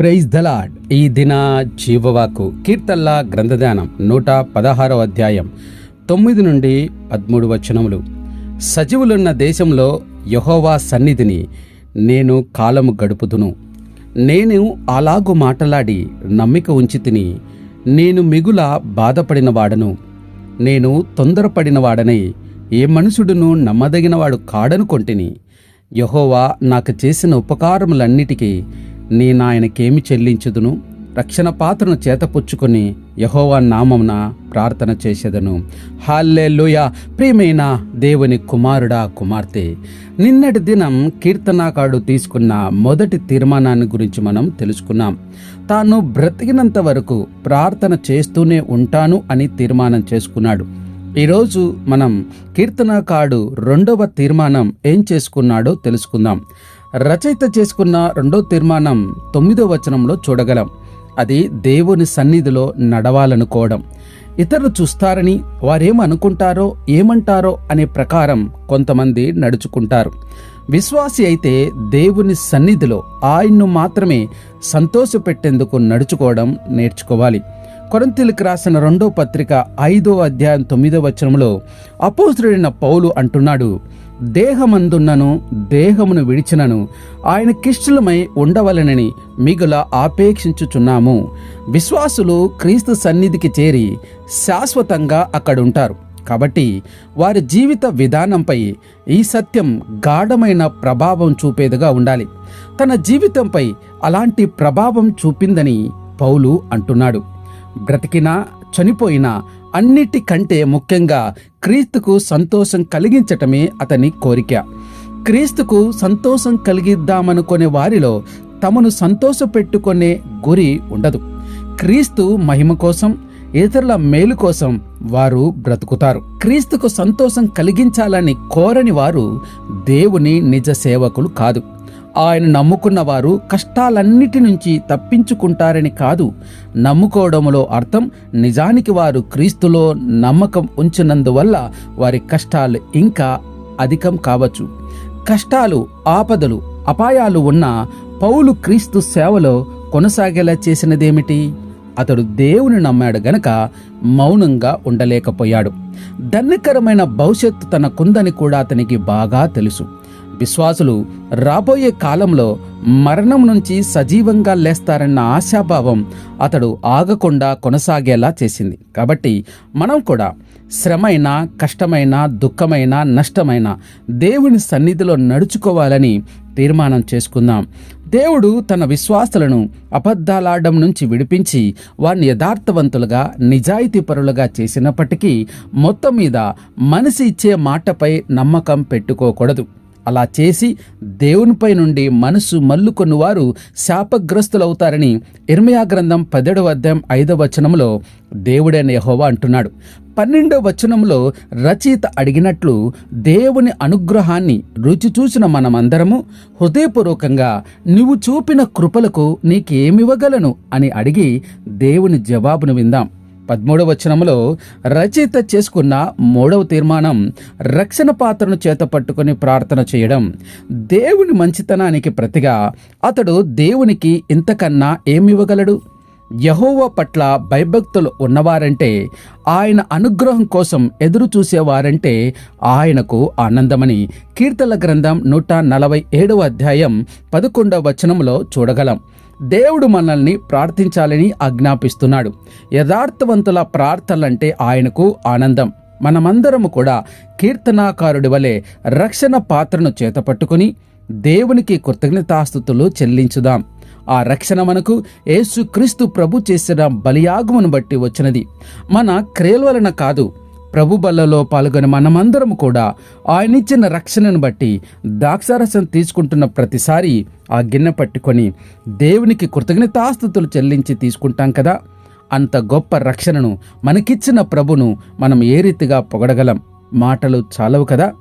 Praise the Lord ఈ దిన జీవవాకు కీర్తల్లా గ్రంథధ్యానం నూట పదహారవ అధ్యాయం తొమ్మిది నుండి పదమూడు వచనములు. సజీవులున్న దేశంలో యహోవా సన్నిధిని నేను కాలము గడుపుదును. నేను అలాగు మాటలాడి నమ్మిక ఉంచి తిని నేను మిగుల బాధపడిన వాడను నేను తొందరపడిన వాడనై ఏ మనుషుడును నమ్మదగినవాడు కాడనుకొంటిని. యహోవా నాకు చేసిన ఉపకారములన్నిటికీ నేనాయనకేమి చెల్లించుదును? రక్షణ పాత్రను చేతపుచ్చుకొని యహోవా నామమున ప్రార్థన చేసేదను. హాల్లెలూయ! ప్రియమైన దేవుని కుమారుడా కుమార్తె నిన్నటి దినం కీర్తనాకాడు తీసుకున్న మొదటి తీర్మానాన్ని గురించి మనం తెలుసుకున్నాం. తాను బ్రతికినంత వరకు ప్రార్థన చేస్తూనే ఉంటాను అని తీర్మానం చేసుకున్నాడు. ఈరోజు మనం కీర్తనకాడు రెండవ తీర్మానం ఏం చేసుకున్నాడో తెలుసుకుందాం. రచయిత చేసుకున్న రెండో తీర్మానం తొమ్మిదో వచనంలో చూడగలం. అది దేవుని సన్నిధిలో నడవాలనుకోవడం. ఇతరులు చూస్తారని వారేమనుకుంటారో ఏమంటారో అనే ప్రకారం కొంతమంది నడుచుకుంటారు. విశ్వాసి అయితే దేవుని సన్నిధిలో ఆయన్ను మాత్రమే సంతోషపెట్టేందుకు నడుచుకోవడం నేర్చుకోవాలి. కొరంతిలకు రాసిన రెండో పత్రిక ఐదో అధ్యాయం తొమ్మిదో వచనంలో అపోసుడైన పౌలు అంటున్నాడు దేహమందున్నను దేహమును విడిచినను. ఆయన కిష్టులమై ఉండవలనని మిగుల ఆపేక్షించుచున్నాము. విశ్వాసులు క్రీస్తు సన్నిధికి చేరి శాశ్వతంగా అక్కడుంటారు. కాబట్టి వారి జీవిత విధానంపై ఈ సత్యం గాఢమైన ప్రభావం చూపేదిగా ఉండాలి. తన జీవితంపై అలాంటి ప్రభావం చూపిందని పౌలు అంటున్నాడు. బ్రతికినా చనిపోయినా అన్నిటికంటే ముఖ్యంగా క్రీస్తుకు సంతోషం కలిగించటమే అతని కోరిక. క్రీస్తుకు సంతోషం కలిగిద్దామనుకునే వారిలో తమను సంతోషపెట్టుకునే గురి ఉండదు. క్రీస్తు మహిమ కోసం ఇతరుల మేలు కోసం వారు బ్రతుకుతారు. క్రీస్తుకు సంతోషం కలిగించాలని కోరని వారు దేవుని నిజ సేవకులు కాదు. ఆయన నమ్ముకున్న వారు కష్టాలన్నిటి నుంచి తప్పించుకుంటారని కాదు నమ్ముకోవడంలో అర్థం నిజానికి వారు క్రీస్తులో నమ్మకం ఉంచినందువల్ల వారి కష్టాలు ఇంకా అధికం కావచ్చు. కష్టాలు ఆపదలు అపాయాలు ఉన్న పౌలు క్రీస్తు సేవలో కొనసాగేలా చేసినదేమిటి? అతడు దేవుని నమ్మాడు గనక మౌనంగా ఉండలేకపోయాడు. ధన్యకరమైన భవిష్యత్తు తనకుందని కూడా అతనికి బాగా తెలుసు. విశ్వాసులు రాబోయే కాలంలో మరణం నుంచి సజీవంగా లేస్తారన్న ఆశాభావం అతడు ఆగకుండా కొనసాగేలా చేసింది. కాబట్టి మనం కూడా శ్రమైన కష్టమైన దుఃఖమైన నష్టమైన దేవుని సన్నిధిలో నడుచుకోవాలని తీర్మానం చేసుకుందాం. దేవుడు తన విశ్వాసులను అబద్ధాలాడడం నుంచి విడిపించి వారిని యథార్థవంతులుగా నిజాయితీపరులుగా చేసినప్పటికీ మొత్తం మీద మనిషి ఇచ్చే మాటపై నమ్మకం పెట్టుకోకూడదు. అలా చేసి దేవునిపై నుండి మనసు మల్లుకొన్న వారు శాపగ్రస్తులవుతారని ఇర్మయా గ్రంథం పదిహేడవ అధ్యాయం ఐదవ వచనంలో దేవుడైన యహోవా అంటున్నాడు. పన్నెండవ వచనంలో రచయిత అడిగినట్లు దేవుని అనుగ్రహాన్ని రుచి చూసిన మనమందరము హృదయపూర్వకంగా నువ్వు చూపిన కృపలకు నీకేమివ్వగలను అని అడిగి దేవుని జవాబును విందాం. పదమూడవ వచనంలో రచయిత చేసుకున్న మూడవ తీర్మానం రక్షణ పాత్రను చేత పట్టుకుని ప్రార్థన చేయడం. దేవుని మంచితనానికి ప్రతిగా అతడు దేవునికి ఇంతకన్నా ఏమివ్వగలడు? యహోవ పట్ల భయభక్తులు ఉన్నవారంటే ఆయన అనుగ్రహం కోసం ఎదురు చూసేవారంటే ఆయనకు ఆనందమని కీర్తన గ్రంథం నూట నలభై ఏడవ అధ్యాయం పదకొండవ వచనంలో చూడగలం. దేవుడు మనల్ని ప్రార్థించాలని ఆజ్ఞాపిస్తున్నాడు. యథార్థవంతుల ప్రార్థనలంటే ఆయనకు ఆనందం. మనమందరము కూడా కీర్తనాకారుడి వలె రక్షణ పాత్రను చేతపట్టుకుని దేవునికి కృతజ్ఞతాస్థుతులు చెల్లించుదాం. ఆ రక్షణ మనకు యేసుక్రీస్తు ప్రభు చేసిన బలియాగమును బట్టి వచ్చినది. మన క్రియల వలన కాదు ప్రభు బల్లలో పాల్గొని మనమందరం కూడా ఆయనిచ్చిన రక్షణను బట్టి ద్రాక్షారసం తీసుకుంటున్న ప్రతిసారి ఆ గిన్నె పట్టుకొని దేవునికి కృతజ్ఞతాస్థుతులు చెల్లించి తీసుకుంటాం కదా. అంత గొప్ప రక్షణను మనకిచ్చిన ప్రభును మనం ఏ రీతిగా పొగడగలం? మాటలు చాలవు కదా.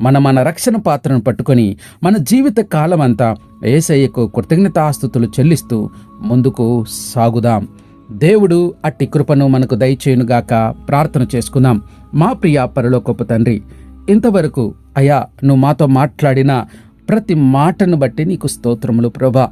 మన మన రక్షణ పాత్రను పట్టుకొని మన జీవిత కాలం అంతా ఏసయ్యకు కృతజ్ఞతాస్థుతులు చెల్లిస్తూ ముందుకు సాగుదాం. దేవుడు అట్టి కృపను మనకు దయచేయునుగాక ప్రార్థన చేసుకుందాం. మా ప్రియ పరలోకపు తండ్రి ఇంతవరకు అయా నువ్వు మాతో మాట్లాడిన ప్రతి మాటను బట్టి నీకు స్తోత్రములు ప్రభా.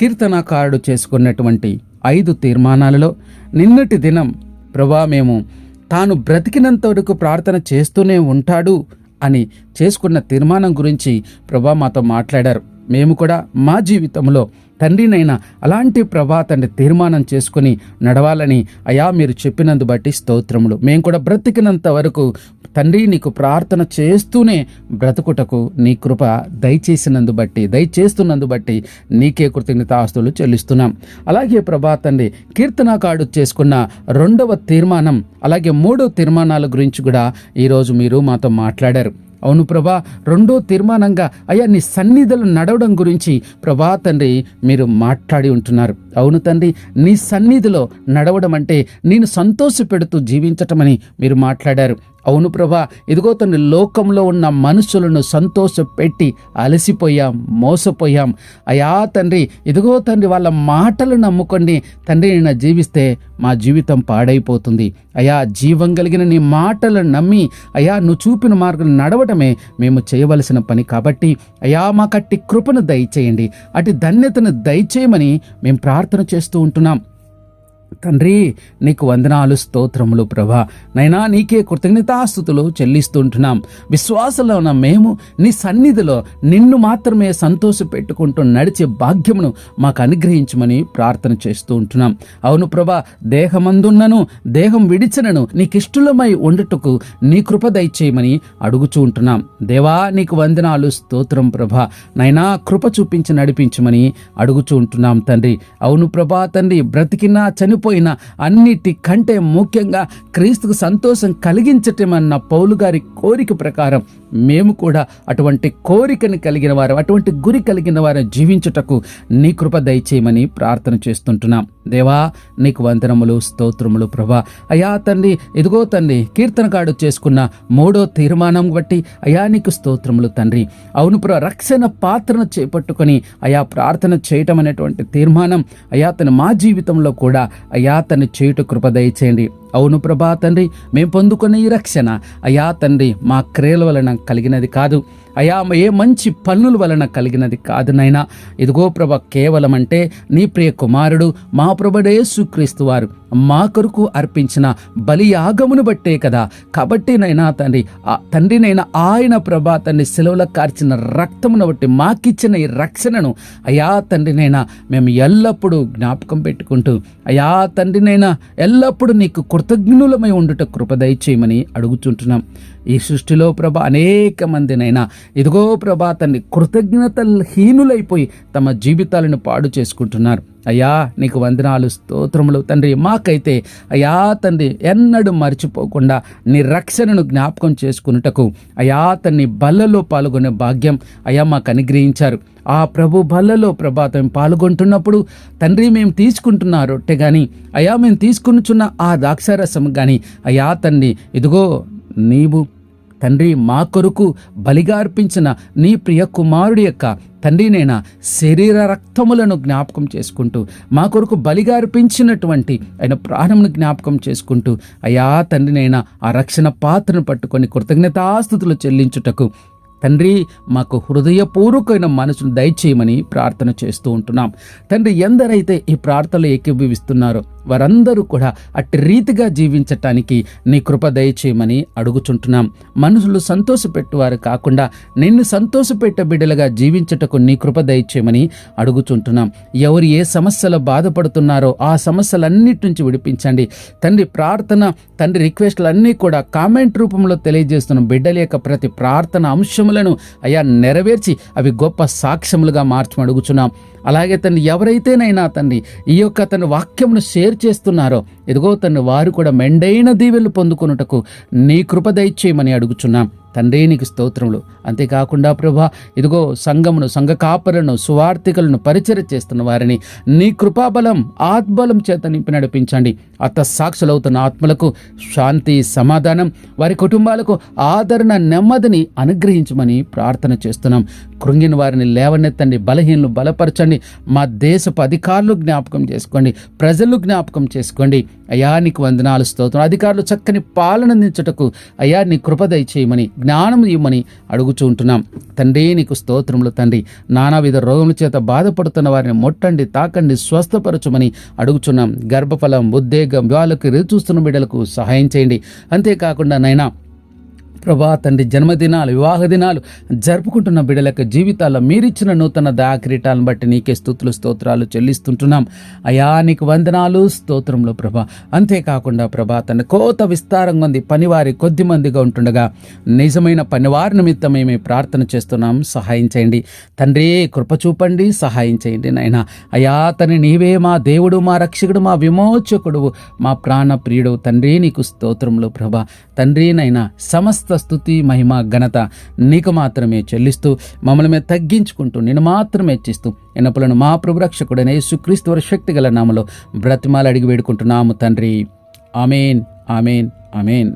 కీర్తనకారుడు చేసుకున్నటువంటి ఐదు తీర్మానాలలో నిన్నటి దినం ప్రభా మేము తాను బ్రతికినంత వరకు ప్రార్థన చేస్తూనే ఉంటాడు అని చేసుకున్న తీర్మానం గురించి ప్రభా మాతో మాట్లాడారు. మేము కూడా మా జీవితంలో తండ్రినైనా అలాంటి ప్రభా తండ్రి తీర్మానం చేసుకుని నడవాలని అయా మీరు చెప్పినందు బట్టి స్తోత్రములు. మేము కూడా బ్రతికినంత వరకు తండ్రి నీకు ప్రార్థన చేస్తూనే బ్రతుకుటకు నీ కృప దయచేసినందు బట్టి దయచేస్తున్నందు బట్టి నీకే కృతజ్ఞతాస్తులు చెల్లిస్తున్నాం. అలాగే ప్రభా తండ్రి కీర్తనాకాడు చేసుకున్న రెండవ తీర్మానం అలాగే మూడో తీర్మానాల గురించి కూడా ఈరోజు మీరు మాతో మాట్లాడారు. అవును ప్రభా రెండో తీర్మానంగా అయ్యా నీ సన్నిధులు నడవడం గురించి ప్రభా తండ్రి మీరు మాట్లాడి ఉంటున్నారు. అవును తండ్రి నీ సన్నిధిలో నడవడం అంటే నేను సంతోషపెడుతూ జీవించటమని మీరు మాట్లాడారు. అవును ప్రభా. ఇదిగో తండ్రి లోకంలో ఉన్న మనుషులను సంతోషపెట్టి అలసిపోయాం మోసపోయాం. అయా తండ్రి ఇదిగో తండ్రి వాళ్ళ మాటలు నమ్ముకొని తండ్రి నేను జీవిస్తే మా జీవితం పాడైపోతుంది. అయా జీవం కలిగిన నీ మాటలను నమ్మి అయా నువ్వు చూపిన మార్గం నడవటమే మేము చేయవలసిన పని కాబట్టి అయా మాకట్టి కృపను దయచేయండి. అటు ధన్యతను దయచేయమని మేము ప్రార్థన చేస్తూ ఉంటున్నాం. తండ్రి నీకు వందనాలు స్తోత్రములు ప్రభా. నైనా నీకే కృతజ్ఞతాస్థుతులు చెల్లిస్తుంటున్నాం. విశ్వాసంలో ఉన్న మేము నీ సన్నిధిలో నిన్ను మాత్రమే సంతోష పెట్టుకుంటూ నడిచే భాగ్యమును మాకు అనుగ్రహించమని ప్రార్థన చేస్తూ ఉంటున్నాం. అవును ప్రభా దేహమందున్నను దేహం విడిచినను నీకిష్టులమై ఉండటకు నీ కృప దయచేయమని అడుగుచూ ఉంటున్నాం. దేవా నీకు వందనాలు స్తోత్రం ప్రభా. నైనా కృప చూపించి నడిపించమని అడుగుచూ ఉంటున్నాం తండ్రి. అవును ప్రభా తండ్రి బ్రతికినా కోల్పోయిన అన్నిటి కంటే ముఖ్యంగా క్రీస్తుకు సంతోషం కలిగించటమన్న పౌలు గారి కోరిక ప్రకారం మేము కూడా అటువంటి కోరికను కలిగిన వారు అటువంటి గురి కలిగిన వారు జీవించుటకు నీ కృప దయచేయమని ప్రార్థన చేస్తుంటున్నాం. దేవా నీకు వందనములు స్తోత్రములు ప్రభా. అయా తండ్రి ఇదిగో తండ్రి కీర్తనకాడు చేసుకున్న మూడో తీర్మానం బట్టి అయా నీకు స్తోత్రములు తండ్రి. అవును ప్ర రక్షణ పాత్రను చేపట్టుకొని అయా ప్రార్థన చేయటం అనేటువంటి తీర్మానం అయా తను మా జీవితంలో కూడా అయా తను చేయుట కృప దయచేయండి. అవును ప్రభా తండ్రి మేము పొందుకున్న ఈ రక్షణ. అయా తండ్రి మా క్రియల వలన కలిగినది కాదు. అయా ఏ మంచి పన్నుల వలన కలిగినది కాదు నైనా ఇదిగో ప్రభ కేవలం అంటే నీ ప్రియ కుమారుడు మా ప్రభుడే సుక్రీస్తు వారు మా కొరకు అర్పించిన బలియాగమును బట్టే కదా. కాబట్టి నైనా తండ్రి ఆ తండ్రినైనా ఆయన ప్రభా తండ్రి సెలవుల కార్చిన రక్తమును బట్టి మాకిచ్చిన ఈ రక్షణను అయా తండ్రినైనా మేము ఎల్లప్పుడూ జ్ఞాపకం పెట్టుకుంటూ అయా తండ్రినైనా ఎల్లప్పుడూ నీకు కృతజ్ఞులమై ఉండుట కృప దయచేయమని అడుగుతుంటున్నాం. ఈ సృష్టిలో ప్రభ అనేక మందినైనా. ఇదిగో ప్రభా తన్ని కృతజ్ఞత హీనులైపోయి తమ జీవితాలను పాడు చేసుకుంటున్నారు. అయ్యా నీకు వందనాలు స్తోత్రములు తండ్రి. మాకైతే అయ్యా తండ్రి ఎన్నడూ మర్చిపోకుండా నీ రక్షణను జ్ఞాపకం చేసుకున్నటకు అయా తన్ని బల్లలో పాల్గొనే భాగ్యం అయా మాకు అనుగ్రహించారు. ఆ ప్రభు బల్లలో ప్రభాతం పాల్గొంటున్నప్పుడు తండ్రి మేము తీసుకుంటున్న రొట్టె కానీ అయా మేము తీసుకునిచున్న ఆ ద్రాక్షారసం కానీ అయా తండ్రి ఇదిగో నీవు తండ్రి మా కొరకు బలిగా అర్పించిన నీ ప్రియ కుమారుడి యొక్క తండ్రినైనా శరీర రక్తములను జ్ఞాపకం చేసుకుంటూ మా కొరకు బలిగా అర్పించినటువంటి ఆయన ప్రాణమును జ్ఞాపకం చేసుకుంటూ అయా తండ్రినైనా ఆ రక్షణ పాత్రను పట్టుకొని కృతజ్ఞతాస్థుతులు చెల్లించుటకు తండ్రి మాకు హృదయపూర్వకమైన మనసును దయచేయమని ప్రార్థన చేస్తూ ఉంటున్నాం. తండ్రి ఎందరైతే ఈ ప్రార్థనలు ఏకీభవిస్తున్నారో వారందరూ కూడా అట్టి రీతిగా జీవించటానికి నీ కృప దయచేయమని అడుగుచుంటున్నాం. మనుషులు సంతోషపెట్టువారు కాకుండా నిన్ను సంతోషపెట్ట బిడ్డలుగా జీవించటకు నీ కృప దయచేయమని అడుగుచుంటున్నాం. ఎవరు ఏ సమస్యలు బాధపడుతున్నారో ఆ సమస్యలన్నిటి నుంచి విడిపించండి. తండ్రి ప్రార్థన తండ్రి రిక్వెస్ట్లన్నీ కూడా కామెంట్ రూపంలో తెలియజేస్తున్న బిడ్డల యొక్క ప్రతి ప్రార్థన అంశములను అయా నెరవేర్చి అవి గొప్ప సాక్ష్యములుగా మార్చమడుగుచున్నాం అలాగే తండ్రి ఎవరైతేనైనా తండ్రి ఈ యొక్క తన వాక్యమును షేర్ చేస్తున్నారో ఇదిగో తను వారు కూడా మెండైన దీవెలు పొందుకొనుటకు నీ కృప దయచేయమని అడుగుచున్నాం. తండ్రి నీకు స్తోత్రములు. అంతేకాకుండా ప్రభా ఇదిగో సంఘమును సంఘ కాపరులను సువార్థికులను పరిచయ చేస్తున్న వారిని నీ కృపాబలం ఆత్బలం చేత నింపి నడిపించండి. అత్త సాక్షులవుతున్న ఆత్మలకు శాంతి సమాధానం వారి కుటుంబాలకు ఆదరణ నెమ్మదిని అనుగ్రహించమని ప్రార్థన చేస్తున్నాం. కృంగిన వారిని లేవనెత్తండి బలహీనలు బలపరచండి. మా దేశపు అధికారులు జ్ఞాపకం చేసుకోండి ప్రజలు జ్ఞాపకం చేసుకోండి. అయా నీకు వందనాలు స్తోత్రం అధికారులు చక్కని పాలన అందించుటకు అయా నీ కృప దయచేయమని జ్ఞానం ఇవ్వమని అడుగుచూ ఉంటున్నాం. తండ్రి నీకు స్తోత్రములు తండ్రి. నానావిధ రోగముల చేత బాధపడుతున్న వారిని మొట్టండి తాకండి స్వస్థపరచుమని అడుగుచున్నాం. గర్భఫలం ఉద్వేగం వాళ్ళకి ఎదురు చూస్తున్న బిడ్డలకు సహాయం చేయండి. అంతేకాకుండా నైనా ప్రభా తండ్రి జన్మదినాలు వివాహ దినాలు జరుపుకుంటున్న బిడ్డల జీవితాల్లో మీరిచ్చిన నూతన దయాక్రీటాలను బట్టి నీకే స్థుతులు స్తోత్రాలు చెల్లిస్తుంటున్నాం. అయా నీకు వందనాలు స్తోత్రంలో ప్రభా. అంతేకాకుండా ప్రభా తన కోత విస్తారంగా ఉంది పనివారి కొద్ది మందిగా ఉంటుండగా నిజమైన పనివారి నిమిత్తం మేము ప్రార్థన చేస్తున్నాం. సహాయం చేయండి. తండ్రి కృప చూపండి సహాయం చేయండి నాయన. అయా తని నీవే మా దేవుడు మా రక్షకుడు మా విమోచకుడు మా ప్రాణ ప్రియుడు తండ్రి నీకు స్తోత్రంలో ప్రభా. తండ్రి నైనా సమస్త స్థుతి మహిమ ఘనత నీకు మాత్రమే చెల్లిస్తూ మమ్మల్ని మేము తగ్గించుకుంటూ నేను మాత్రమే ఇచ్చిస్తూ ఎన్నపులను మా ప్రభురక్షకుడైన యేసుక్రీస్తు వారి శక్తి గల నామలో బ్రతిమాలు అడిగి వేడుకుంటున్నాము తండ్రి. Amen amen amen.